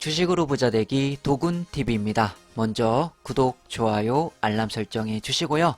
주식으로 부자 되기 도군 TV입니다. 먼저 구독, 좋아요, 알람 설정해 주시고요.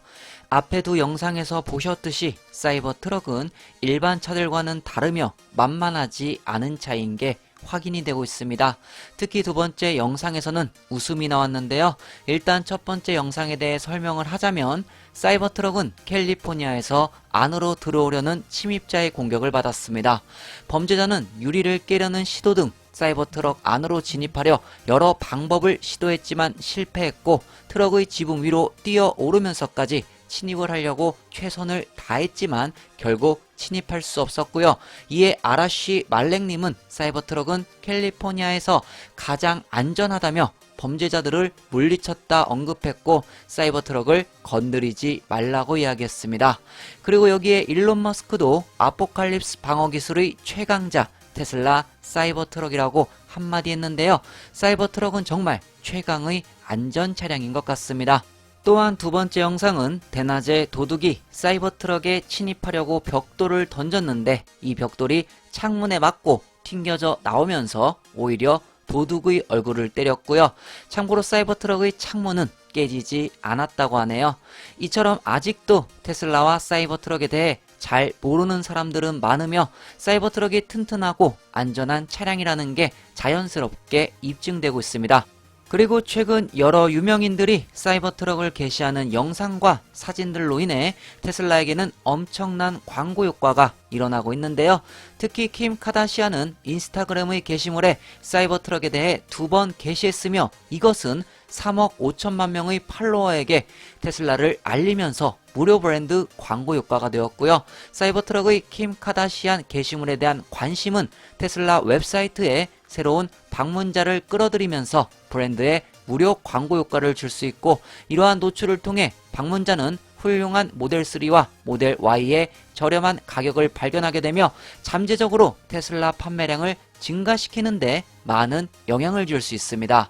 앞에 두 영상에서 보셨듯이 사이버 트럭은 일반 차들과는 다르며 만만하지 않은 차인 게 확인이 되고 있습니다. 특히 두 번째 영상에서는 웃음이 나왔는데요. 일단 첫 번째 영상에 대해 설명을 하자면 사이버 트럭은 캘리포니아에서 안으로 들어오려는 침입자의 공격을 받았습니다. 범죄자는 유리를 깨려는 시도 등 사이버 트럭 안으로 진입하려 여러 방법을 시도했지만 실패했고 트럭의 지붕 위로 뛰어 오르면서까지 침입을 하려고 최선을 다했지만 결국 침입할 수 없었고요. 이에 아라시 말렉님은 사이버 트럭은 캘리포니아에서 가장 안전하다며 범죄자들을 물리쳤다 언급했고 사이버 트럭을 건드리지 말라고 이야기했습니다. 그리고 여기에 일론 머스크도 아포칼립스 방어 기술의 최강자 테슬라 사이버 트럭이라고 한마디 했는데요. 사이버 트럭은 정말 최강의 안전 차량인 것 같습니다. 또한 두 번째 영상은 대낮에 도둑이 사이버 트럭에 침입하려고 벽돌을 던졌는데 이 벽돌이 창문에 맞고 튕겨져 나오면서 오히려 도둑의 얼굴을 때렸고요. 참고로 사이버 트럭의 창문은 깨지지 않았다고 하네요. 이처럼 아직도 테슬라와 사이버 트럭에 대해 잘 모르는 사람들은 많으며 사이버 트럭이 튼튼하고 안전한 차량이라는 게 자연스럽게 입증되고 있습니다. 그리고 최근 여러 유명인들이 사이버 트럭을 게시하는 영상과 사진들로 인해 테슬라에게는 엄청난 광고 효과가 일어나고 있는데요. 특히 킴 카다시안은 인스타그램의 게시물에 사이버 트럭에 대해 두 번 게시했으며 이것은 3억 5천만 명의 팔로워에게 테슬라를 알리면서 무료 브랜드 광고 효과가 되었고요. 사이버 트럭의 킴 카다시안 게시물에 대한 관심은 테슬라 웹사이트에 새로운 방문자를 끌어들이면서 브랜드에 무료 광고 효과를 줄 수 있고 이러한 노출을 통해 방문자는 훌륭한 모델 3와 모델 Y의 저렴한 가격을 발견하게 되며 잠재적으로 테슬라 판매량을 증가시키는데 많은 영향을 줄 수 있습니다.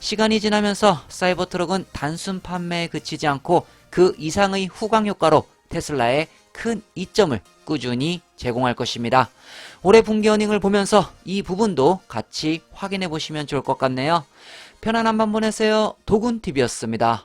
시간이 지나면서 사이버 트럭은 단순 판매에 그치지 않고 그 이상의 후광 효과로 테슬라의 큰 이점을 꾸준히 제공할 것입니다. 올해 분기 어닝을 보면서 이 부분도 같이 확인해 보시면 좋을 것 같네요. 편안한 밤 보내세요. 도군TV였습니다.